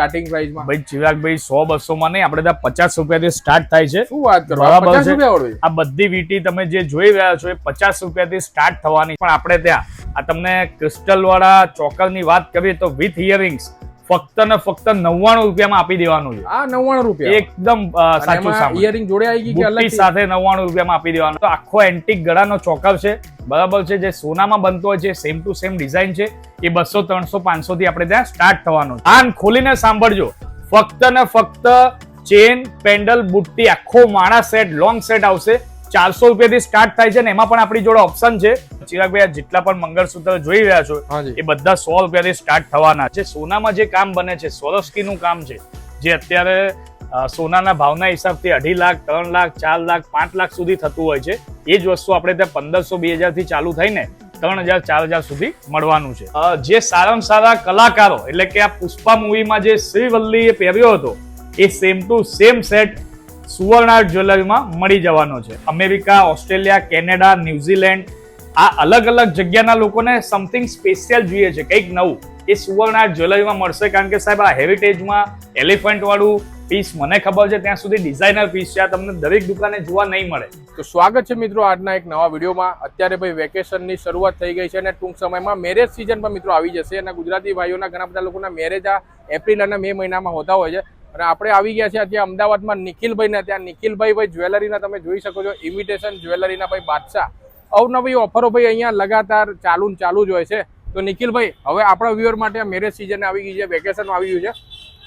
Starting પ્રાઇસમાં ભાઈ ચિરાગભાઈ સો બસો માં નહીં આપણે ત્યાં પચાસ રૂપિયાથી સ્ટાર્ટ થાય છે. શું વાત કરો? બરાબર છે. રૂપિયા? આ બધી વીટી તમે જે જોઈ રહ્યા છો એ પચાસ રૂપિયાથી સ્ટાર્ટ થવાની. પણ આપણે ત્યાં આ તમને ક્રિસ્ટલ વાળા ચોકરની વાત કરીએ તો વિથ હિયરિંગ્સ ફક્ત ને ફક્ત નવ્વાણું રૂપિયામાં આપી દેવાનું છે. આ નવ્વાણું રૂપિયા. એકદમ સાચું સાંભળ્યું ઇયરિંગ જોડે આવી ગઈ કે અલગ સાથે નવ્વાણું રૂપિયામાં આપી દેવાનું. તો આખો એન્ટિક ગળાનો ચોકર છે. બરાબર છે. જે સોનામાં બનતો હોય છે સેમ ટુ સેમ ડિઝાઇન છે એ બસો ત્રણસો પાંચસો થી આપણે ત્યાં સ્ટાર્ટ થવાનું છે. કાન ખોલીને સાંભળજો. ફક્ત ને ફક્ત ચેન પેન્ડલ બુટ્ટી આખો માણા સેટ લોંગ સેટ આવશે. ચારસો રૂપિયાથી સ્ટાર્ટ થાય છે ને એમાં પણ આપણી જોડે ઓપ્શન છે. ચિરાગભાઈ આ જેટલા પણ મંગળસૂત્ર જોઈ રહ્યા છો એ બધા સો રૂપિયાથી સ્ટાર્ટ થવાના છે. સોનામાં જે કામ બને છે સોરસ્કીનું કામ છે જે અત્યારે સોનાના ભાવના હિસાબથી અઢી લાખ ત્રણ લાખ ચાર લાખ પાંચ લાખ સુધી થતું હોય છે. એ જ વસ્તુ આપણે ત્યાં પંદરસો બે હજારથી ચાલુ થઈને ત્રણ હજાર ચાર હજાર સુધી મળવાનું છે. જે સારામાં સારા કલાકારો એટલે કે આ પુષ્પા મૂવીમાં જે શ્રીવલ્લીએ પહેર્યો હતો એ સેમ ટુ સેમ સેટ સુવર્ણ જ્વેલરીમાં મળી જવાનો છે. અમેરિકા, ઓસ્ટ્રેલિયા, કેનેડા, ન્યુઝીલેન્ડ, આ અલગ અલગ જગ્યાના લોકોને સમથિંગ સ્પેશિયલ જોઈએ છે, કંઈક નવું. એ સુવર્ણ જ્વેલરીમાં મળશે કારણ કે સાહેબ આ હેરિટેજમાં એલિફન્ટવાળું પીસ મને ખબર છે, ત્યાં સુધી ડિઝાઇનર પીસ છે, આ તમને દરેક દુકાને જોવા નહીં મળે. તો સ્વાગત છે મિત્રો આજના એક નવા વિડીયોમાં. અત્યારે ભાઈ વેકેશનની શરૂઆત થઈ ગઈ છે અને ટૂંક સમયમાં મેરેજ સિઝન પણ મિત્રો આવી જશે અને ગુજરાતી ભાઈઓના ઘણા બધા લોકોના મેરેજ આ એપ્રિલ અને મે મહિનામાં હોતા હોય છે. અને આપણે આવી ગયા છે અત્યારે અમદાવાદમાં નિખિલભાઈના. ત્યાં નિખિલભાઈ ભાઈ જ્વેલરીના તમે જોઈ શકો છો ઇમિટેશન જ્વેલરીના ભાઈ બાદશાહ. અવનવી ઓફરો ભાઈ અહીંયા લગાતાર ચાલુ ચાલુ જ હોય છે. તો નિખિલભાઈ હવે આપણા વ્યુઅર માટે મેરેજ સિઝન આવી ગઈ છે વેકેશન આવી ગયું છે.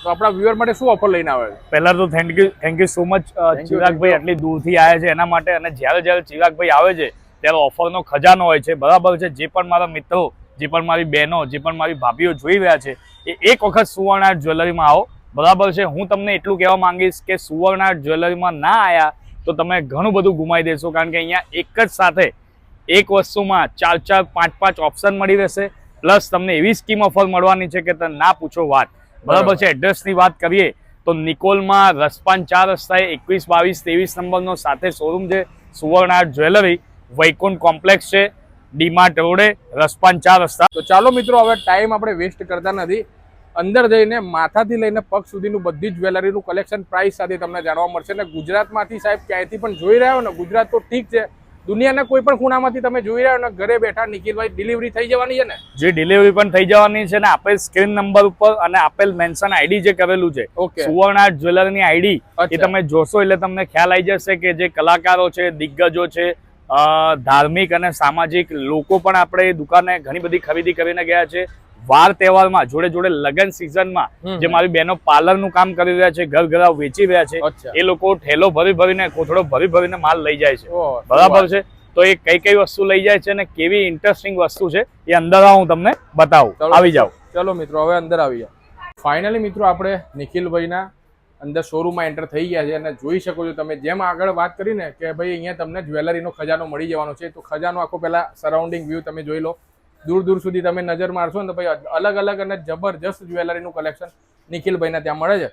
તો આપણા વ્યુઅર માટે શું ઓફર લઈને આવે? પહેલાં તો thank you thank you so much ચિરાગભાઈ આટલી દૂરથી આવ્યા છે એના માટે અને જ્યારે જ્યારે ચિરાગભાઈ આવે છે ત્યારે ઓફરનો ખજાનો હોય છે. બરાબર છે જે પણ મારા મિત્રો જે પણ મારી બહેનો જે પણ મારી ભાભીઓ જોઈ રહ્યા છે એ એક વખત સુવર્ણ જ્વેલરીમાં આવો. બરાબર છે. હું તમને એટલું કહેવા માંગીશ કે સુવર્ણ જ્વેલરીમાં ના આવ્યા તો તમે ઘણું બધું ગુમાવી દેશો. કારણ કે અહીંયા એક જ સાથે એક વસ્તુમાં ચાર ચાર પાંચ પાંચ ઓપ્શન મળી રહેશે. પ્લસ તમને એવી સ્કીમ ઓફર મળવાની છે કે તમે ના પૂછો વાત. બરાબર. છે. એડ્રેસની વાત કરીએ તો નિકોલમાં રસપાન ચાર રસ્તાએ એકવીસ બાવીસ ત્રેવીસ નંબરનો સાથે શોરૂમ છે. સુવર્ણાર્ટ જ્વેલરી વૈકુંઠ કોમ્પ્લેક્સ છે. ડીમાર્ટ રોડે રસપાન ચાર રસ્તા. તો ચાલો મિત્રો હવે ટાઈમ આપણે વેસ્ટ કરતા નથી. અંદર જઈને માથાથી લઈને પગ સુધીનું બધી જ જ્વેલરીનું કલેક્શન પ્રાઇસ સાથે તમને જાણવા મળશે. અને ગુજરાતમાંથી સાહેબ ક્યાંયથી પણ જોઈ રહ્યા હો ને ગુજરાત તો ઠીક છે. દુનિયાના કોઈ પણ ખૂણામાંથી તમે જોઈ રહ્યા હો ને ઘરે બેઠા નિખિલભાઈ ડિલિવરી થઈ જવાની છે ને? જે ડિલિવરી પણ થઈ જવાની છે ને આપેલ સ્ક્રીન નંબર ઉપર અને આપેલ મેન્શન આઈડી જે કરેલું છે ઓકે. સુવર્ણ આર્ટ જ્વેલરની આઈડી એ તમે જોશો એટલે તમને ખ્યાલ આવી જશે કે જે કલાકારો છે દિગ્ગજો છે ધાર્મિક અને સામાજિક લોકો પણ આપણે દુકાને ઘણી બધી ખરીદી કરીને ગયા છે. વાર તહેવારમાં જોડે જોડે લગ્ન સિઝનમાં જે મારી બહેનો પાર્લરનું કામ કરી રહ્યા છે ઘર ઘરા વેચી રહ્યા છે એ લોકો ઠેલો ભરી ભરીને કોથળો ભરી ભરીને માલ લઈ જાય છે. બરાબર છે? તો એ કઈ કઈ વસ્તુ લઈ જાય છે અને કેવી ઇન્ટરેસ્ટિંગ વસ્તુ છે એ અંદર હું તમને બતાવું. આવી જાઓ. ચલો મિત્રો હવે અંદર આવી જાઓ. ફાઇનલી મિત્રો આપણે નિખિલભાઈના અંદર શોરૂમમાં એન્ટર થઈ ગયા છે અને જોઈ શકો છો તમે જેમ આગળ વાત કરીને કે ભાઈ અહીંયા તમને જ્વેલરીનો ખજાનો મળી જવાનો છે તો ખજાનો આખો પહેલા સરાઉન્ડિંગ વ્યૂ તમે જોઈ લો. દૂર દૂર સુધી તમે નજર મારશો ને તો ભાઈ અલગ અલગ અને જબરજસ્ત જ્વેલરીનું કલેક્શન નિખિલભાઈને ત્યાં મળે છે.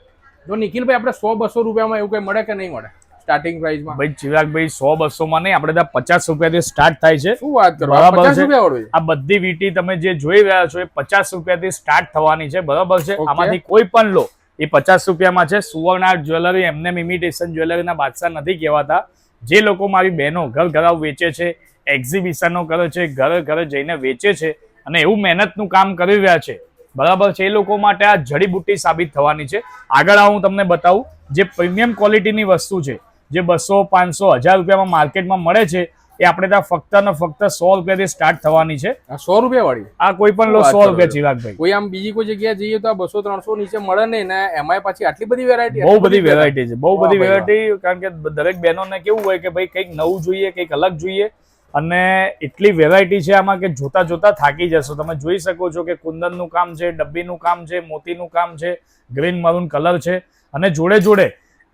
તો નિખિલભાઈ આપણે સો બસો રૂપિયામાં એવું કંઈ મળે કે નહીં મળે? સ્ટાર્ટિંગ પ્રાઇસમાં ભાઈ ચિરાગભાઈ સો બસો માં નહીં આપણે ત્યાં પચાસ રૂપિયાથી સ્ટાર્ટ થાય છે. શું વાત કરો? બરાબર છે. આ બધી વીટી તમે જે જોઈ રહ્યા છો એ પચાસ રૂપિયાથી સ્ટાર્ટ થવાની છે બરાબર છે? આમાંથી કોઈ પણ લો એ પચાસ રૂપિયામાં છે. સુવર્ણાર્ટ જ્વેલરી એમને ઇમિટેશન જ્વેલરીના બાદશાહ નથી કહેવાતા. જે લોકો મારી બહેનો ઘર ઘરાવ વેચે છે એક્ઝિબિશનો કરે છે ઘરે ઘરે જઈને વેચે છે અને એવું મહેનતનું કામ કરી રહ્યા છે. બરાબર છે એ લોકો માટે આ જડીબુટ્ટી સાબિત થવાની છે. આગળ હું તમને બતાવું જે પ્રીમિયમ ક્વોલિટીની વસ્તુ છે જે બસો પાંચસો હજાર રૂપિયામાં માર્કેટમાં મળે છે એ આપણે ત્યાં ફક્ત ને ફક્ત સો રૂપિયાથી સ્ટાર્ટ થવાની છે. સો રૂપિયા વાળી આ કોઈ પણ લો સો રૂપિયા? ચિરાગભાઈ. કોઈ આમ બીજી કોઈ જગ્યાએ જઈએ તો આ બસો ત્રણસો નીચે મળે નહીં ને એમાંય પાછી આટલી બધી વેરાયટી બહુ બધી વેરાયટી છે બહુ બધી વેરાયટી કારણ કે દરેક બહેનોને કેવું હોય કે ભાઈ કંઈક નવું જોઈએ કંઈક અલગ જોઈએ અને એટલી વેરાયટી છે આમાં કે જોતા જોતા થાકી જશો. તમે જોઈ શકો છો કે કુંદનનું કામ છે ડબ્બીનું કામ છે મોતીનું કામ છે ગ્રીન મરૂન કલર છે. અને જોડે જોડે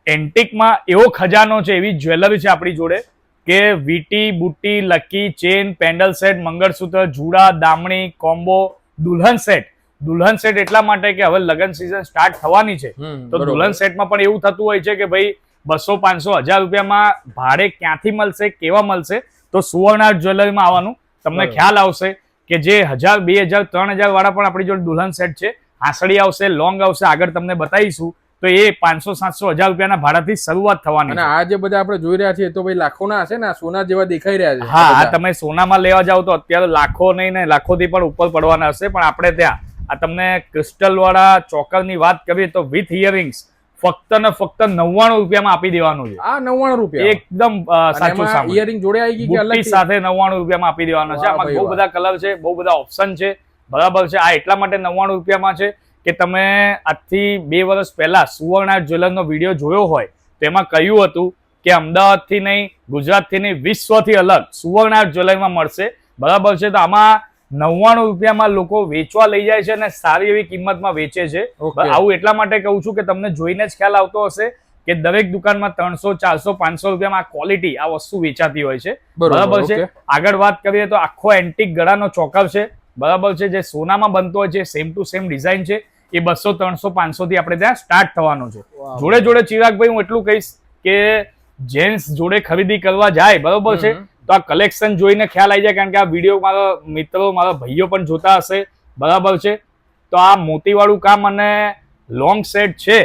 એન્ટિકમાં એવો ખજાનો છે એવી જ્વેલરી છે આપણી જોડે કે વીટી બુટ્ટી lucky chain pendant set mangalsutra જુડા દામણી કોમ્બો દુલ્હન સેટ દુલ્હન સેટ એટલા માટે કે હવે લગ્ન સિઝન સ્ટાર્ટ થવાની છે. તો દુલ્હન સેટમાં પણ એવું થતું હોય છે કે ભાઈ બસો પાંચસો હજાર રૂપિયામાં ભાડે ક્યાંથી મળશે કેવા મળશે? તો સુવર્ણ જ્વેલરીમાં આવવાનું. તમને ખ્યાલ આવશે કે જે હજાર બે હજાર ત્રણ હજાર વાળા પણ આપણી જોડે દુલ્હન સેટ છે. હાંસળી આવશે લોંગ આવશે આગળ તમને બતાવીશું. તો એ પાંચસો સાતસો હજાર રૂપિયાના ભાડાથી શરૂઆત થવાની અને. આ જે બધા આપણે જોઈ રહ્યા છીએ તો ભાઈ લાખોના હશે ને? સોના જેવા દેખાઈ રહ્યા છે. હા તમે સોનામાં લેવા જાવ તો અત્યારે લાખો નહીં ને લાખોથી પણ ઉપર પડવાના હશે. પણ આપણે ત્યાં આ તમને ક્રિસ્ટલ વાળા ચોકરની વાત કરીએ તો વિથ ઇયરિંગ્સ ફક્ત ને ફક્ત નવ્વાણું રૂપિયામાં આપી દેવાનું છે. આ નવ્વાણું રૂપિયા. એકદમ સાચું ઇયરિંગ જોડે આવી ગઈ કે અલગ સાથે નવ્વાણું રૂપિયામાં આપી દેવાનો છે. આમાં બહુ બધા કલર છે બહુ બધા ઓપ્શન છે. બરાબર છે. આ એટલા માટે નવ્વાણું રૂપિયામાં છે કે તમે આજથી બે વર્ષ પહેલા સુવર્ણા જ્વેલરનો વીડિયો જોયો હોય તો એમાં કહ્યું હતું કે અમદાવાદથી નહીં ગુજરાતથી નહીં વિશ્વથી અલગ સુવર્ણા જ્વેલરમાં મળશે. બરાબર છે. તો આમાં નવ્વાણું રૂપિયામાં લોકો વેચવા લઈ જાય છે અને સારી એવી કિંમતમાં વેચે છે. આવું એટલા માટે કહું છું કે તમને જોઈને જ ખ્યાલ આવતો હશે કે દરેક દુકાનમાં ત્રણસો ચારસો પાંચસો રૂપિયામાં આ ક્વોલિટી આ વસ્તુ વેચાતી હોય છે. બરાબર છે? આગળ વાત કરીએ તો આખો એન્ટિક ગળાનો ચોકર છે. બરાબર છે? જે સોનામાં બનતો હોય છે સેમ ટુ સેમ ડિઝાઇન છે. એ બસો ત્રણસો પાંચસો થી આપણે ત્યાં સ્ટાર્ટ થવાનો છે. જોડે જોડે ચિરાગભાઈ હું એટલું કહીશ કે જેન્ટ્સ જોડે ખરીદી કરવા જાય બરાબર છે. તો આ કલેક્શન જોઈને ખ્યાલ આવી જાય કારણ કે આ વીડિયો મારા મિત્રો મારા ભાઈઓ પણ જોતા હશે. બરાબર છે? તો આ મોતીવાળું કામ અને લોંગ સેટ છે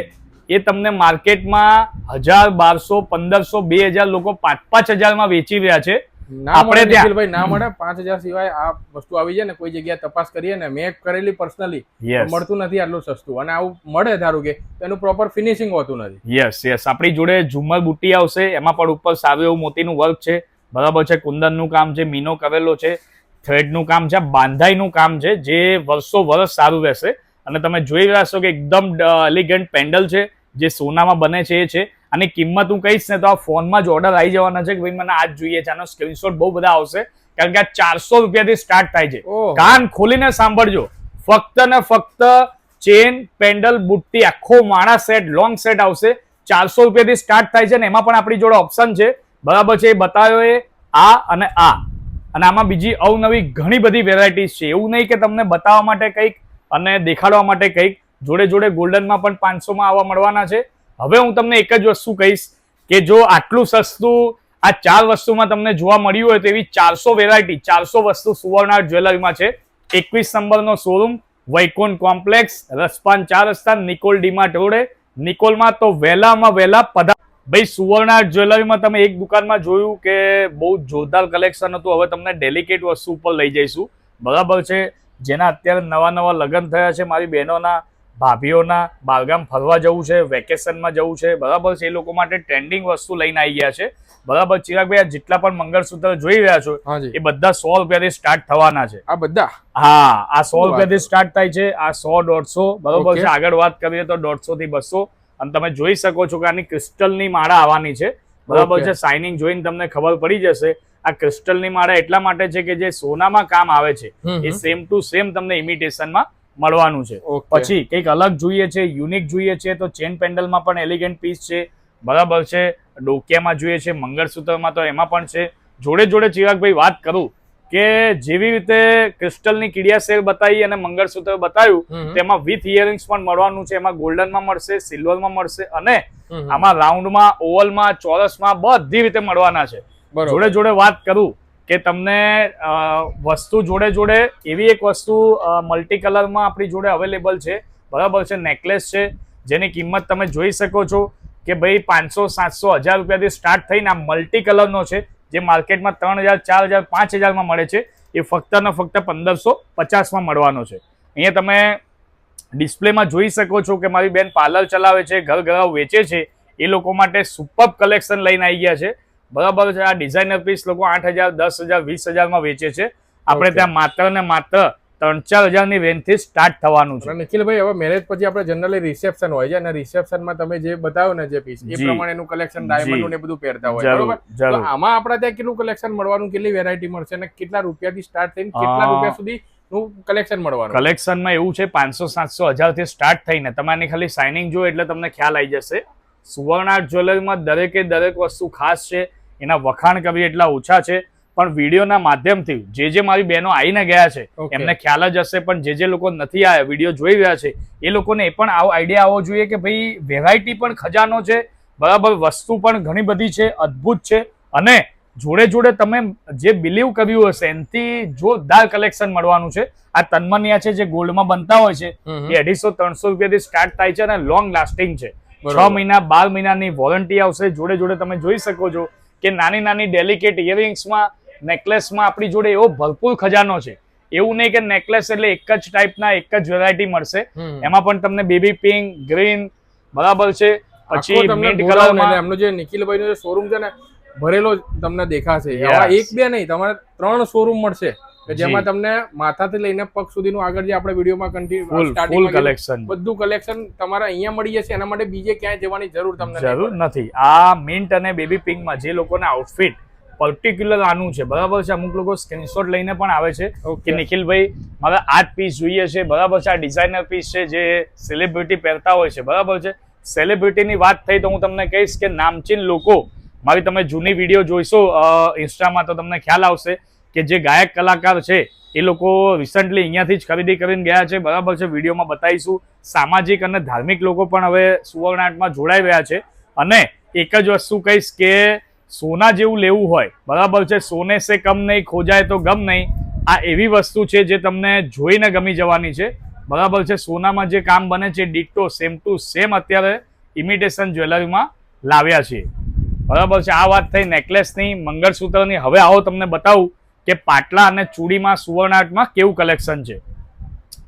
એ તમને માર્કેટમાં હજાર બારસો પંદરસો બે હજાર લોકો પાંચ પાંચ હજારમાં વેચી રહ્યા છે. આપણે ત્યાં. ના મળે. પાંચ હજાર સિવાય આ વસ્તુ આવી જાય ને કોઈ જગ્યાએ તપાસ કરીએ ને મેં કરેલી પર્સનલી. મળતું નથી આટલું સસ્તું. અને આવું મળે ધારું કે એનું પ્રોપર ફિનિશિંગ હોતું નથી. યસ યસ આપણી જોડે ઝુમ્મર બુટ્ટી આવશે એમાં પણ ઉપર સારું એવું મોતીનું વર્ક છે. બરાબર છે કુંદનનું કામ છે મીનો કરેલો છે થ્રેડનું કામ છે બાંધાઈનું કામ છે જે વર્ષો વર્ષ સારું રહેશે. અને તમે જોઈ રહ્યા છો કે એકદમ એલિગન્ટ પેન્ડલ છે જે સોનામાં બને છે એ છે. અને કિંમત હું કહીશ ને તો આ ફોનમાં જ ઓર્ડર આવી જવાના છે કે ભાઈ મને આજ જોઈએ છે આનો સ્ક્રીનશોટ બહુ બધા આવશે. કારણ કે આ ચારસો રૂપિયાથી સ્ટાર્ટ થાય છે. કાન ખોલીને સાંભળજો. ફક્ત ને ફક્ત ચેન પેન્ડલ બુટ્ટી આખો માળા સેટ લોંગ સેટ આવશે. ચારસો રૂપિયાથી સ્ટાર્ટ થાય છે ને એમાં પણ આપણી જોડે ઓપ્શન છે. બરાબર છે, એ બતાવ્યો એ આ અને આ. અને આમાં બીજી અવનવી ઘણી બધી વેરાયટીઝ છે. એવું નહીં કે તમને બતાવવા માટે કંઈક અને દેખાડવા માટે કંઈક. જોડે જોડે ગોલ્ડનમાં પણ પાંચસોમાં આવવા મળવાના છે. હવે હું તમને એક જ વસ્તુ કહીશ કે જો આટલું સસ્તું આ ચાર વસ્તુમાં તમને જોવા મળ્યું હોય તો એવી ચારસો વેરાયટી ચારસો વસ્તુ સુવર્ણ આર્ટ જ્વેલરીમાં છે. એકવીસ નંબરનો શોરૂમ વૈકુંઠ કોમ્પ્લેક્સ રસપાન ચાર રસ્તા, નિકોલ ડીમાર્ટ રોડે. નિકોલમાં તો વહેલામાં વહેલા પધા ભાઈ સુવર્ણ જ્વેલરીમાં તમે એક દુકાનમાં જોયું કે બહુ જોરદાર કલેક્શન હતું. હવે તમને ડેલિકેટ વસ્તુ ઉપર લઈ જઈશું. બરાબર છે? જેના અત્યારે નવા નવા લગ્ન થયા છે મારી બહેનોના ભાભીઓના બારગામ ફરવા જવું છે વેકેશનમાં જવું છે. બરાબર છે? એ લોકો માટે ટ્રેન્ડિંગ વસ્તુ લઈને આવી ગયા છે. બરાબર? ચિરાગભાઈ આ જેટલા પણ મંગળસૂત્ર જોઈ રહ્યા છો એ બધા સો રૂપિયાથી સ્ટાર્ટ થવાના છે. આ બધા? હા આ સો રૂપિયાથી સ્ટાર્ટ થાય છે. આ સો દોઢસો બરોબર છે? આગળ વાત કરીએ તો દોઢસો થી બસો. અને તમે જોઈ શકો છો કે આની ક્રિસ્ટલની માળા આવવાની છે. બરાબર છે? સાઇનિંગ જોઈને તમને ખબર પડી જશે. આ ક્રિસ્ટલની માળા એટલા માટે છે કે જે સોનામાં કામ આવે છે એ સેમ ટુ સેમ તમને ઇમિટેશનમાં મળવાનું છે. પછી કંઈક અલગ જોઈએ છે યુનિક જોઈએ છે તો ચેન પેન્ડલમાં પણ એલિગન્ટ પીસ છે. બરાબર છે? ડોકિયામાં જોઈએ છે મંગળસૂત્રમાં તો એમાં પણ છે. જોડે જોડે ચિરાગભાઈ વાત કરું. કે જેવી રીતે ક્રિસ્ટલની કીડિયા સેલ બતાવી અને મંગળસૂત્ર બતાવ્યું. તેમાં વિથ ઇયરિંગ્સ પણ મળવાનું છે. એમાં ગોલ્ડનમાં મળશે સિલ્વરમાં મળશે અને. આમાં રાઉન્ડમાં ઓવલમાં ચોરસમાં બધી રીતે મળવાના છે. જોડે જોડે વાત કરું કે તમને વસ્તુ જોડે જોડે એવી એક વસ્તુ મલ્ટી કલરમાં આપણી જોડે અવેલેબલ છે. બરાબર છે નેકલેસ છે. જેની કિંમત તમે જોઈ શકો છો કે ભાઈ પાંચસો સાતસો હજાર રૂપિયાથી સ્ટાર્ટ થઈને આ મલ્ટી કલરનો છે. જે માર્કેટમાં ત્રણ હજાર ચાર હજાર પાંચ હજારમાં મળે છે એ ફક્ત ને ફક્ત પંદરસો પચાસમાં મળવાનો છે. અહીંયા તમે ડિસ્પ્લેમાં જોઈ શકો છો કે મારી બેન પાર્લર ચલાવે છે ઘર ઘર વેચે છે એ લોકો માટે સુપર કલેક્શન લઈને આવી ગયા છે. બરાબર છે આ ડિઝાઇનર પીસ લોકો આઠ હજાર દસ હજાર વીસ હજારમાં વેચે છે. આપણે ત્યાં માત્ર ને માત્ર ત્રણ ચાર હજારની રેન્જથી સ્ટાર્ટ થવાનું છે. નિખિલભાઈ હવે મેરેજ પછી આપણે જનરલી રિસેપ્શન હોય છે અને રિસેપ્શનમાં તમે જે બતાવ્યો ને જે પીસ એ પ્રમાણે એનું કલેક્શન ડાયમંડ ને બધું પહેરતા હોય. બરોબર? તો આમાં આપણા ત્યાં કેટલું કલેક્શન મળવાનું કેટલી વેરાયટી મળશે અને કેટલા રૂપિયાથી સ્ટાર્ટ થઈને કેટલા રૂપિયા સુધી કલેક્શન મળવાનું? કલેક્શનમાં એવું છે પાંચસો સાતસો હજારથી સ્ટાર્ટ થઈને તમારી ખાલી સાઇનિંગ જો એટલે તમને ખ્યાલ આવી જશે. સુવર્ણ આર્ટ જ્વેલરીમાં દરેકે દરેક વસ્તુ ખાસ છે એના વખાણ કવિ એટલા ઓછા છે પણ વિડીયોના માધ્યમથી જે જે મારી બહેનો આવીને ગયા છે એમને ખ્યાલ જ હશે પણ જે જે લોકો નથી આવ્યા વીડિયો જોઈ રહ્યા છે એ લોકોને એ પણ આવો આઈડિયા આવવો જોઈએ કે ભાઈ વેરાયટી પણ ખજાનો છે બરાબર વસ્તુ પણ ઘણી બધી છે અદ્ભુત છે અને જોડે જોડે તમે જે બિલીવ કર્યું હશે એનાથી જોરદાર કલેક્શન મળવાનું છે આ તન્મનિયા છે જે ગોલ્ડમાં બનતા હોય છે એ અઢીસો ત્રણસો રૂપિયાથી સ્ટાર્ટ થાય છે અને લોંગ લાસ્ટિંગ છે. છ મહિના બાર મહિનાની વોરંટી આવશે જોડે જોડે તમે જોઈ શકો છો કે નાની નાની ડેલિકેટ ઇયરિંગ્સમાં નેકલેસમાં આપણી જોડે એવો ભરપૂર ખજાનો છે. એવું નહીં કે નેકલેસ એટલે એક જ ટાઈપના એક જ વેરાયટી મળશે. એમાં પણ તમને બેબી પિંક ગ્રીન બરાબર છે. પછી મિન્ટ કલરમાં એમનો જે નિખિલભાઈનો જે શોરૂમ છે ને ભરેલો તમને દેખાશે. એક બે નહીં તમારે ત્રણ શોરૂમ મળશે. કે જેમાં તમને માથાથી લઈને પગ સુધીનું આગળ જે આપણે વિડીયોમાં કન્ટિન્યુ ફૂલ કલેક્શન બધું કલેક્શન તમારે અહીંયા મળી જશે. એના માટે બીજે ક્યાંય જવાની જરૂર તમને જરૂર નથી. આ મિન્ટ અને બેબી પિંકમાં જે લોકોના આઉટફિટ પર્ટિક્યુલર આનું છે. બરાબર છે? અમુક લોકો સ્ક્રીનશોટ લઈને પણ આવે છે. કે નિખિલભાઈ મારે આ જ પીસ જોઈએ છે. બરાબર છે? આ ડિઝાઇનર પીસ છે જે સેલિબ્રિટી પહેરતા હોય છે. બરાબર છે? સેલિબ્રિટીની વાત થઈ તો હું તમને કહીશ કે નામચીન લોકો મારી તમે જૂની વીડિયો જોઈશો ઇન્સ્ટામાં તો તમને ખ્યાલ આવશે કે જે ગાયક કલાકાર છે એ લોકો રિસન્ટલી અહીંયાથી જ ખરીદી કરીને ગયા છે. બરાબર છે? વિડીયોમાં બતાવીશું. સામાજિક અને ધાર્મિક લોકો પણ હવે સુવર્ણ આર્ટમાં જોડાઈ રહ્યા છે. અને એક જ વસ્તુ કહીશ કે સોના જેવું લેવું હોય, બરાબર છે? સોને સે કમ નહીં, ખોજાય તો ગમ નહીં. આ એવી વસ્તુ છે જે તમને જોઈને ગમી જવાની છે. બરાબર છે? સોનામાં જે કામ બને છે ડિક્ટો સેમ ટુ સેમ અત્યારે ઇમિટેશન જ્વેલરીમાં લાવ્યા છીએ બરાબર છે? આ વાત થઈ નેકલેસની, મંગળસૂત્રની. હવે આવો તમને બતાવું કે પાટલા અને ચૂડીમાં સુવર્ણ આર્ટમાં કેવું કલેક્શન છે.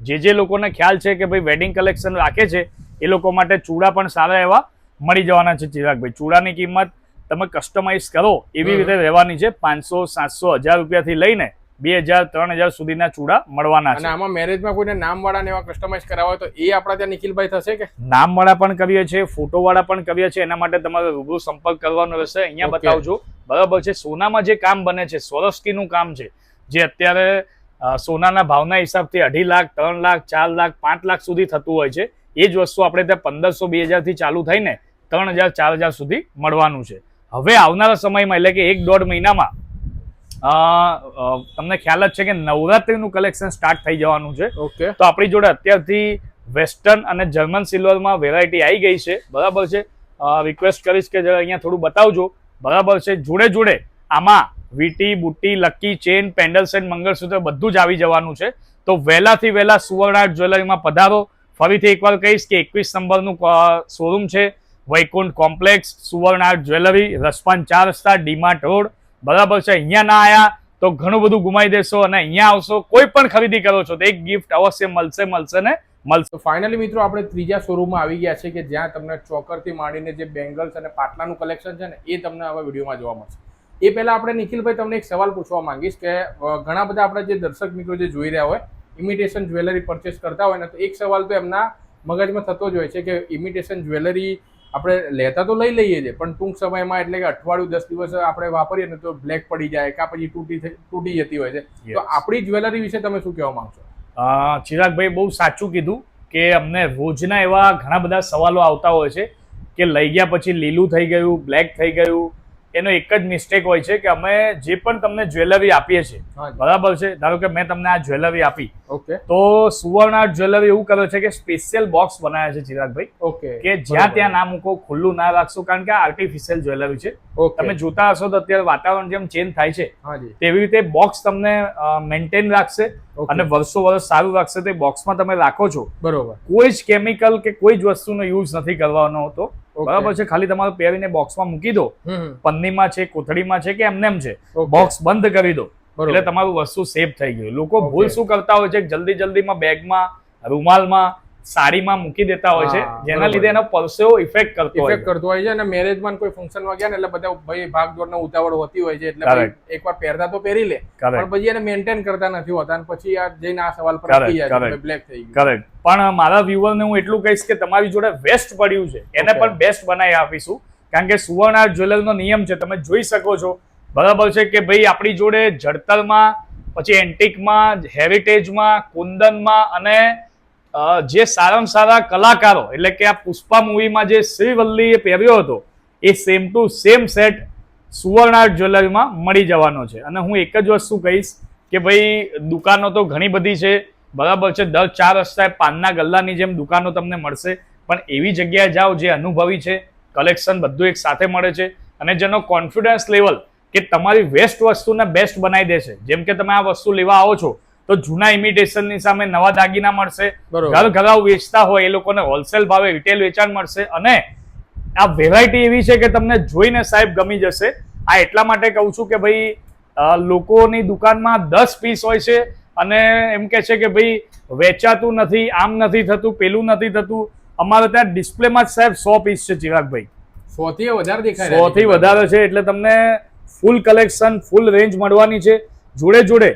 જે જે લોકોને ખ્યાલ છે કે ભાઈ વેડિંગ કલેક્શન રાખે છે, એ લોકો માટે ચૂડા પણ સારા એવા મળી જવાના છે ચિરાગભાઈ. ચૂડાની કિંમત તમે કસ્ટમાઇઝ કરો એવી રીતે રહેવાની છે પાંચસો સાતસો હજાર રૂપિયાથી લઈને બે હજાર ત્રણ હજાર સુધીના ચૂડા મળવાના અને છે. આમાં મેરેજમાં કોઈને નામ વાળા એવા કસ્ટમાઇઝ કરાવવા તો એ આપણા ત્યાં નિખિલભાઈ થશે કે? નામવાળા પણ કરીએ છીએ ફોટોવાળા પણ કરીએ છીએ એના માટે તમારે રૂબરૂ સંપર્ક કરવાનો રહેશે. અહીંયા. બતાવજો. બરાબર છે સોનામાં જે કામ બને છે સોરસ્કીનું કામ છે જે અત્યારે સોનાના ભાવના હિસાબથી અઢી લાખ ત્રણ લાખ ચાર લાખ પાંચ લાખ સુધી થતું હોય છે. એ જ વસ્તુ આપણે ત્યાં પંદરસો બે હજારથી ચાલુ થઈને ત્રણ હજાર ચાર હજાર સુધી મળવાનું છે. હવે આવનારા સમયમાં એટલે કે એક દોઢ મહિનામાં તમને ખ્યાલ જ છે કે નવરાત્રીનું કલેક્શન સ્ટાર્ટ થઈ જવાનું છે. ઓકે. તો આપણી જોડે અત્યારથી વેસ્ટર્ન અને જર્મન સિલ્વરમાં વેરાયટી આવી ગઈ છે. બરાબર છે? રિક્વેસ્ટ કરીશ કે જરા અહીંયા થોડું બતાવજો. બરાબર છે? જોડે જોડે આમાં વીટી બુટ્ટી lucky chain pendant set mangalsutra બધું જ આવી જવાનું છે. તો વહેલાથી વહેલા સુવર્ણ આર્ટ જ્વેલરીમાં પધારો. ફરીથી એકવાર કહીશ કે એકવીસ નંબરનું શોરૂમ છે. Vaikunth complex Suvarna art jewellery, Raspan ચાર રસ્તા, ડીમાર્ટ રોડ. બરાબર છે, અહીંયા ના આવ્યા તો ઘણું બધું ગુમાવી દેશો અને અહીંયા આવશો, કોઈ પણ ખરીદી કરો છો તો એક ગિફ્ટ અવશ્ય મળશે મળશે ને મળશે. ફાઇનલી મિત્રો આપણે ત્રીજા શોરૂમમાં આવી ગયા છે કે જ્યાં તમને ચોકરથી માંડીને જે બેંગલ્સ અને પાટલાનું કલેક્શન છે ને એ તમને હવે વિડીયોમાં જોવા મળશે. એ પહેલાં આપણે નિખિલભાઈ તમને એક સવાલ પૂછવા માંગીશ કે ઘણા બધા આપણા જે દર્શક મિત્રો જે જોઈ રહ્યા હોય ઇમિટેશન જ્વેલરી પરચેસ કરતા હોય ને તો એક સવાલ તો એમના મગજમાં થતો જ હોય છે કે ઇમિટેશન જ્વેલરી આપણે લેતા તો લઈ લઈએ છીએ પણ ટૂંક સમયમાં એટલે કે અઠવાડિયું દસ દિવસ આપણે વાપરીએ ને તો બ્લેક પડી જાય કાં પછી તૂટી તૂટી જતી હોય છે. તો આપણી જ્વેલરી વિશે તમે શું કહેવા માંગશો? અ, ચિરાગભાઈ બહુ સાચું કીધું કે અમને રોજના એવા ઘણા બધા સવાલો આવતા હોય છે કે લઈ ગયા પછી લીલું થઈ ગયું બ્લેક થઈ ગયું એનો એક જ મિસ્ટેક હોય છે કે અમે જે પણ તમને જ્વેલરી આપીએ છીએ બરાબર છે? ધારો કે મેં તમને આ જ્વેલરી આપી. ઓકે. તો સુવર્ણ આર્ટ જ્વેલરી એવું કરે છે કે સ્પેશિયલ બોક્સ બનાવ્યા છે ચિરાગભાઈ. ઓકે. કે જ્યાં ત્યાં ના મૂકો ખુલ્લું ના રાખશો કારણ કે આ આર્ટિફિશિયલ જ્વેલરી છે. તમે જોતા હશો તો અત્યારે વાતાવરણ જેમ ચેન્જ થાય છે તેવી રીતે બોક્સ તમને મેન્ટેન રાખશે અને વર્ષો વર્ષ સારું રાખશે તે બોક્સમાં તમે રાખો છો. બરોબર. કોઈ જ કેમિકલ કે કોઈ જ વસ્તુનો યુઝ નથી કરવાનો હોતો. બરાબર છે? ખાલી તમારે પહેરીને બોક્સમાં મૂકી દો. પન્નીમાં છે કોથળીમાં છે કે એમનેમ છે? Okay. બોક્સ બંધ કરી દો. એટલે તમારું વસ્તુ સેફ થઈ ગયું. લોકો ભૂલ શું કરતા હોય છે? જલ્દી જલ્દીમાં બેગમાં રૂમાલમાં સાડીમાં મૂકી દેતા હોય છે જેના લીધે એનો પરસેવો ઇફેક્ટ કરતો હોય ઇફેક્ટ કરતો હોય છે અને મેરેજમાં કોઈ ફંક્શનમાં ગયા ને એટલે બધા ભાઈ ભાગ દોડનો ઉતાવળ હોતી હોય છે એટલે એકવાર પહેરતા તો પહેરી લે પણ પછી એને મેન્ટેન કરતા નથી હોતા અને પછી આ જઈને આ સવાલ પર આવી જાય છે બ્લેક થઈ ગયું. કરેક્ટ પણ મારા વ્યુઅરને હું એટલું કહીશ કે તમારી જોડે વેસ્ટ પડ્યું છે એને પણ બેસ્ટ બનાવી આપીશું. કારણ કે સુવર્ણ આર્ટ જ્વેલરનો નિયમ છે તમે જોઈ શકો છો. બરાબર છે કે ભાઈ આપણી જોડે જડતરમાં પછી એન્ટિકમાં હેરિટેજમાં કુંદનમાં અને જે સારામાં સારા કલાકારો, એટલે કે આ પુષ્પા મૂવીમાં જે શ્રીવલ્લીએ પહેર્યો હતો, એ same to same set Suvarna art જ્વેલરીમાં મળી જવાનો છે. અને હું એક જ વસ્તુ કહીશ કે ભાઈ, દુકાનો તો ઘણી બધી છે. બરાબર છે, દર ચાર રસ્તાએ પાનના ગલ્લાની જેમ દુકાનો તમને મળશે. પણ એવી જગ્યાએ જાઓ જે અનુભવી છે કલેક્શન બધું એક સાથે મળે છે અને જેનો કોન્ફિડન્સ લેવલ કે તમારી વેસ્ટ વસ્તુને બેસ્ટ બનાવી દેશે જેમ કે તમે આ વસ્તુ લેવા આવો છો તો જૂના ઇમિટેશનની સામે નવા દાગીના મળશે. ઘર ઘરાવ વેચતા હોય એ લોકોને હોલસેલ ભાવે રિટેલ વેચાણ મળશે. અને આ વેરાયટી એવી છે કે તમને જોઈને સાહેબ ગમી જશે. આ એટલા માટે કહું છું કે ભાઈ લોકોની દુકાનમાં દસ પીસ હોય છે અને એમ કે છે કે ભાઈ વેચાતું નથી આમ નથી થતું પેલું નથી થતું. અમારે ત્યાં ડિસ્પ્લેમાં જ સાહેબ સો પીસ છે ચિરાગભાઈ. સો થી વધારે દેખાય સો થી વધારે છે એટલે તમને ફૂલ કલેક્શન ફૂલ રેન્જ મળવાની છે. જોડે જોડે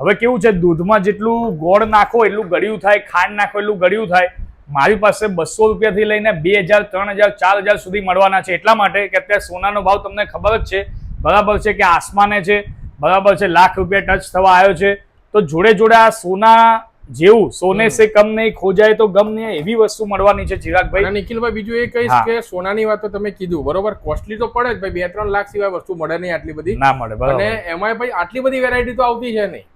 હવે કેવું છે દૂધમાં જેટલું ગોળ નાખો એટલું ગળ્યું થાય ખાંડ નાખો એટલું ગળ્યું થાય. મારી પાસે બસો રૂપિયાથી લઈને બે હજાર ત્રણ હજાર ચાર હજાર સુધી મળવાના છે. એટલા માટે કે અત્યારે સોનાનો ભાવ તમને ખબર જ છે. બરાબર છે કે આસમાને છે બરાબર છે લાખ રૂપિયા ટચ થવા આવ્યો છે. તો જોડે જોડે આ સોના જેવું સોને સે કમ નહીં ખોજાય તો ગમ નહીં એવી વસ્તુ મળવાની છે ચિરાગભાઈ. નિખિલભાઈ બીજું એ કહીશ કે સોનાની વાત તો તમે કીધું. બરોબર? કોસ્ટલી તો પડે જ ભાઈ બે ત્રણ લાખ સિવાય વસ્તુ મળે નહીં આટલી બધી. ના મળે અને એમાં એમાંય ભાઈ આટલી બધી વેરાયટી તો આવતી છે નહીં.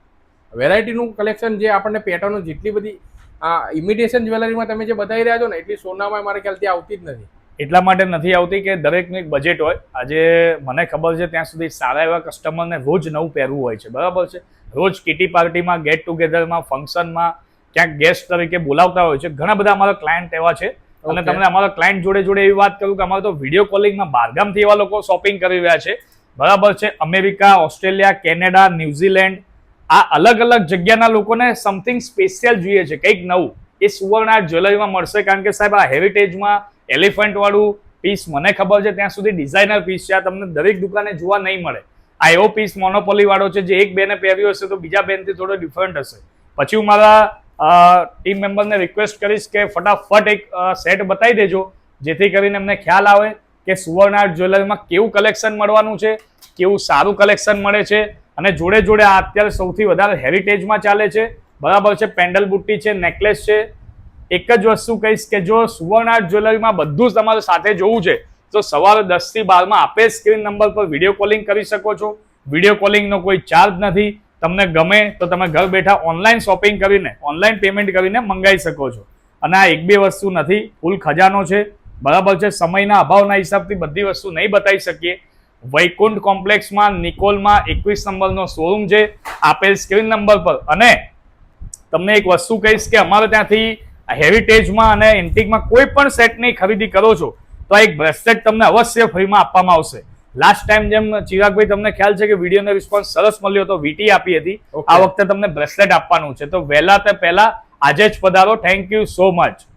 વેરાયટીનું કલેક્શન જે આપણને પેટર્નો જેટલી બધી આ ઇમિટેશન જ્વેલરીમાં તમે જે બતાવી રહ્યા છો ને એટલી સોનામાં મારા ખ્યાલથી આવતી જ નથી. એટલા માટે નથી આવતી કે દરેકનું એક બજેટ હોય. આજે મને ખબર છે ત્યાં સુધી સારા એવા કસ્ટમરને રોજ નવું પહેરવું હોય છે. બરાબર છે? રોજ કિટી પાર્ટીમાં ગેટ ટુગેધરમાં ફંક્શનમાં ક્યાંક ગેસ્ટ તરીકે બોલાવતા હોય છે. ઘણા બધા અમારા ક્લાયન્ટ એવા છે. અને. તમને અમારા ક્લાયન્ટ જોડે જોડે એવી વાત કરું કે અમારે તો વીડિયો કોલિંગમાં બહારગામથી એવા લોકો શોપિંગ કરી રહ્યા છે. બરાબર છે? અમેરિકા ઓસ્ટ્રેલિયા કેનેડા ન્યુઝીલેન્ડ આ અલગ અલગ જગ્યાના લોકોને સમથિંગ સ્પેશિયલ જોઈએ છે, કંઈક નવું. એ સુવર્ણ આર્ટ જ્વેલરીમાં મળશે કારણ કે સાહેબ આ હેરિટેજમાં એલિફન્ટવાળું પીસ મને ખબર છે, ત્યાં સુધી ડિઝાઇનર પીસ છે, આ તમને દરેક દુકાને જોવા નહીં મળે. આ એવો પીસ મોનોપોલીવાળો છે, જે એક બેને પહેર્યો હશે તો બીજા બેનથી થોડો ડિફરન્ટ હશે. પછી હું મારા ટીમ મેમ્બરને રિક્વેસ્ટ કરીશ કે ફટાફટ એક સેટ બતાવી દેજો, જેથી કરીને એમને ખ્યાલ આવે કે સુવર્ણ આર્ટ જ્વેલરીમાં કેવું કલેક્શન મળવાનું છે, કેવું સારું કલેક્શન મળે છે અને જોડે જોડે આ અત્યારે સૌથી વધારે હેરિટેજમાં ચાલે છે. બરાબર છે, પેન્ડલ બુટ્ટી છે નેકલેસ છે. એક જ વસ્તુ કહીશ કે જો સુવર્ણ જ્વેલરીમાં બધું જ તમારે સાથે જોવું છે, તો સવારે દસથી બારમાં આપે સ્ક્રીન નંબર પર વીડિયો કોલિંગ કરી શકો છો. વીડિયો કોલિંગનો કોઈ ચાર્જ નથી. તમને ગમે તો તમે ઘર બેઠા ઓનલાઈન શોપિંગ કરીને ઓનલાઈન પેમેન્ટ કરીને મંગાવી શકો છો. અને આ એક બે વસ્તુ નથી, ફૂલ ખજાનો છે. બરાબર છે, સમયના અભાવના હિસાબથી બધી વસ્તુ નહીં બતાવી શકીએ. વૈકુંઠ કોમ્પ્લેક્સમાં નિકોલમાં એકવીસ નંબરનો શોરૂમ છે આપેલ સ્ક્રીન નંબર પર. અને તમને એક વસ્તુ કહીશ કે અમારે ત્યાંથી હેરિટેજમાં અને એન્ટિકમાં કોઈ પણ સેટની ખરીદી કરો છો તો આ એક બ્રેસલેટ તમને અવશ્ય ફ્રીમાં આપવામાં આવશે. લાસ્ટ ટાઈમ જેમ ચિરાગભાઈ તમને ખ્યાલ છે કે વિડીયોનો રિસ્પોન્સ સરસ મળ્યો હતો વીટી આપી હતી. આ વખતે તમને બ્રેસલેટ આપવાનું છે. તો વહેલા તે પહેલા આજે જ પધારો. Thank you so much